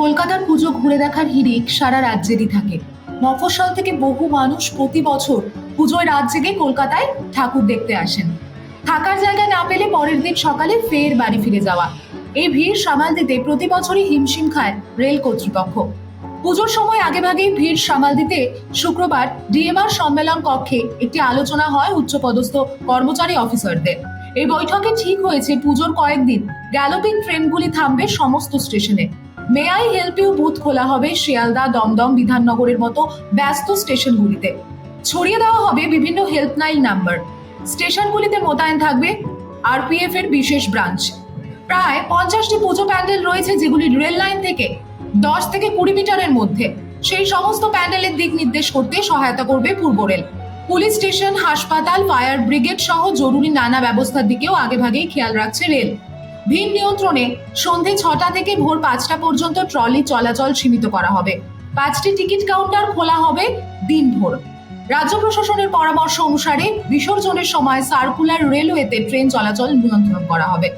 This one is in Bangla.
কলকাতার পুজো ঘুরে দেখার হিড়িক সারা রাজ্যেরই থাকে। মফস্বল থেকে বহু মানুষ প্রতি বছর পুজোয় রাত জেগে কলকাতায় ঠাকুর দেখতে আসেন। থাকার জায়গা না পেলে পরের দিন সকালে ফের বাড়ি ফিরে যাওয়া। এই ভিড় সামাল দিতে প্রতি বছরই হিমশিম খায় রেল কর্তৃপক্ষ। পুজোর সময় আগেভাগেই ভিড় সামাল দিতে শুক্রবার ডিএমআর সম্মেলন কক্ষে একটি আলোচনা হয় উচ্চপদস্থ কর্মচারী অফিসারদের। এই বৈঠকে ঠিক হয়েছে পুজোর কয়েকদিন, গ্যালোপিং ট্রেনগুলি থামবে সমস্ত স্টেশনে। May I help you booth খোলা হবে শিয়ালদা, দমদম, বিধাননগরের মতো ব্যস্ত স্টেশনগুলিতে। ছড়িয়ে দেওয়া হবে বিভিন্ন হেল্পলাইন নাম্বার স্টেশনগুলিতে মোতায়েন থাকবে আরপিএফ এর বিশেষ ব্রাঞ্চ প্রায় পঞ্চাশটি পুজো প্যান্ডেল রয়েছে যেগুলি রেল লাইন থেকে দশ থেকে কুড়ি মিটারের মধ্যে। সেই সমস্ত প্যান্ডেলের দিক নির্দেশ করতে সহায়তা করবে পূর্ব রেল পুলিশ স্টেশন, হাসপাতাল ফায়ার ব্রিগেড সহ জরুরি নানা ব্যবস্থার দিকেও আগেভাগেই খেয়াল রাখছে রেল ভিড় নিয়ন্ত্রণে সন্ধে ছটা থেকে ভোর পাঁচটা পর্যন্ত ট্রলি চলাচল সীমিত করা হবে। পাঁচটি টিকিট কাউন্টার খোলা হবে দিনভর। রাজ্য প্রশাসনের পরামর্শ অনুসারে বিসর্জনের সময় সার্কুলার রেলওয়েতে ট্রেন চলাচল নিয়ন্ত্রণ করা হবে।